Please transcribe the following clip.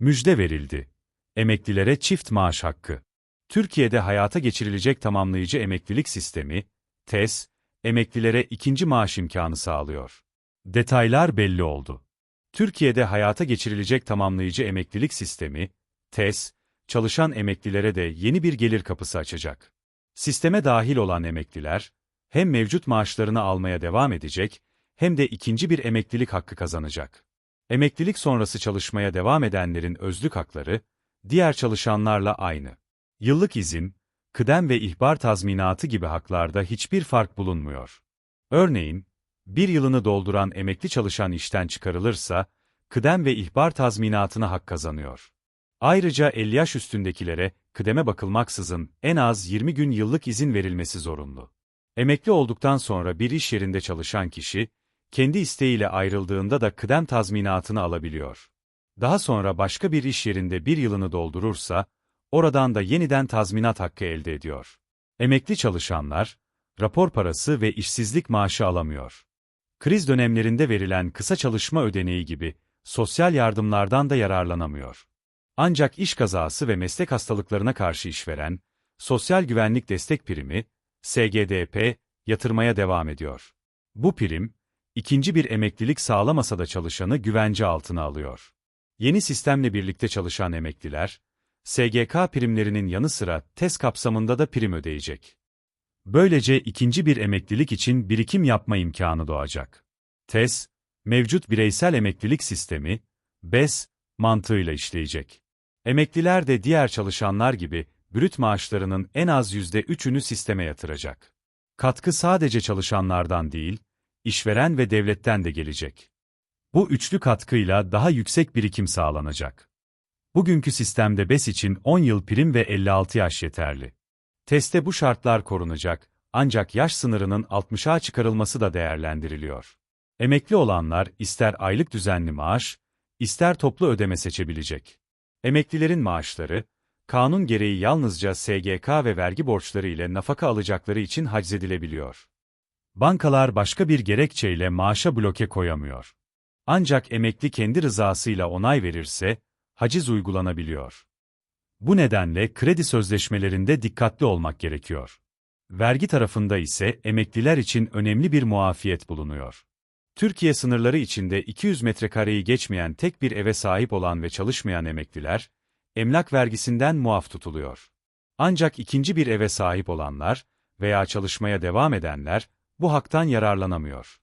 Müjde verildi. Emeklilere çift maaş hakkı. Türkiye'de hayata geçirilecek tamamlayıcı emeklilik sistemi, TES, emeklilere ikinci maaş imkanı sağlıyor. Detaylar belli oldu. Türkiye'de hayata geçirilecek tamamlayıcı emeklilik sistemi, TES, çalışan emeklilere de yeni bir gelir kapısı açacak. Sisteme dahil olan emekliler, hem mevcut maaşlarını almaya devam edecek, hem de ikinci bir emeklilik hakkı kazanacak. Emeklilik sonrası çalışmaya devam edenlerin özlük hakları, diğer çalışanlarla aynı. Yıllık izin, kıdem ve ihbar tazminatı gibi haklarda hiçbir fark bulunmuyor. Örneğin, bir yılını dolduran emekli çalışan işten çıkarılırsa, kıdem ve ihbar tazminatına hak kazanıyor. Ayrıca 50 yaş üstündekilere, kıdeme bakılmaksızın en az 20 gün yıllık izin verilmesi zorunlu. Emekli olduktan sonra bir iş yerinde çalışan kişi, kendi isteğiyle ayrıldığında da kıdem tazminatını alabiliyor. Daha sonra başka bir iş yerinde bir yılını doldurursa, oradan da yeniden tazminat hakkı elde ediyor. Emekli çalışanlar, rapor parası ve işsizlik maaşı alamıyor. Kriz dönemlerinde verilen kısa çalışma ödeneği gibi, sosyal yardımlardan da yararlanamıyor. Ancak iş kazası ve meslek hastalıklarına karşı işveren, Sosyal Güvenlik Destek Primi, SGDP, yatırmaya devam ediyor. Bu prim, ikinci bir emeklilik sağlamasa da çalışanı güvence altına alıyor. Yeni sistemle birlikte çalışan emekliler, SGK primlerinin yanı sıra TES kapsamında da prim ödeyecek. Böylece ikinci bir emeklilik için birikim yapma imkanı doğacak. TES, mevcut bireysel emeklilik sistemi, BES, mantığıyla işleyecek. Emekliler de diğer çalışanlar gibi, brüt maaşlarının en az %3'ünü sisteme yatıracak. Katkı sadece çalışanlardan değil, işveren ve devletten de gelecek. Bu üçlü katkıyla daha yüksek birikim sağlanacak. Bugünkü sistemde BES için 10 yıl prim ve 56 yaş yeterli. Teste bu şartlar korunacak, ancak yaş sınırının 60'a çıkarılması da değerlendiriliyor. Emekli olanlar ister aylık düzenli maaş, ister toplu ödeme seçebilecek. Emeklilerin maaşları, kanun gereği yalnızca SGK ve vergi borçları ile nafaka alacakları için haczedilebiliyor. Bankalar başka bir gerekçeyle maaşa bloke koyamıyor. Ancak emekli kendi rızasıyla onay verirse, haciz uygulanabiliyor. Bu nedenle kredi sözleşmelerinde dikkatli olmak gerekiyor. Vergi tarafında ise emekliler için önemli bir muafiyet bulunuyor. Türkiye sınırları içinde 200 metrekareyi geçmeyen tek bir eve sahip olan ve çalışmayan emekliler, emlak vergisinden muaf tutuluyor. Ancak ikinci bir eve sahip olanlar veya çalışmaya devam edenler, bu haktan yararlanamıyor.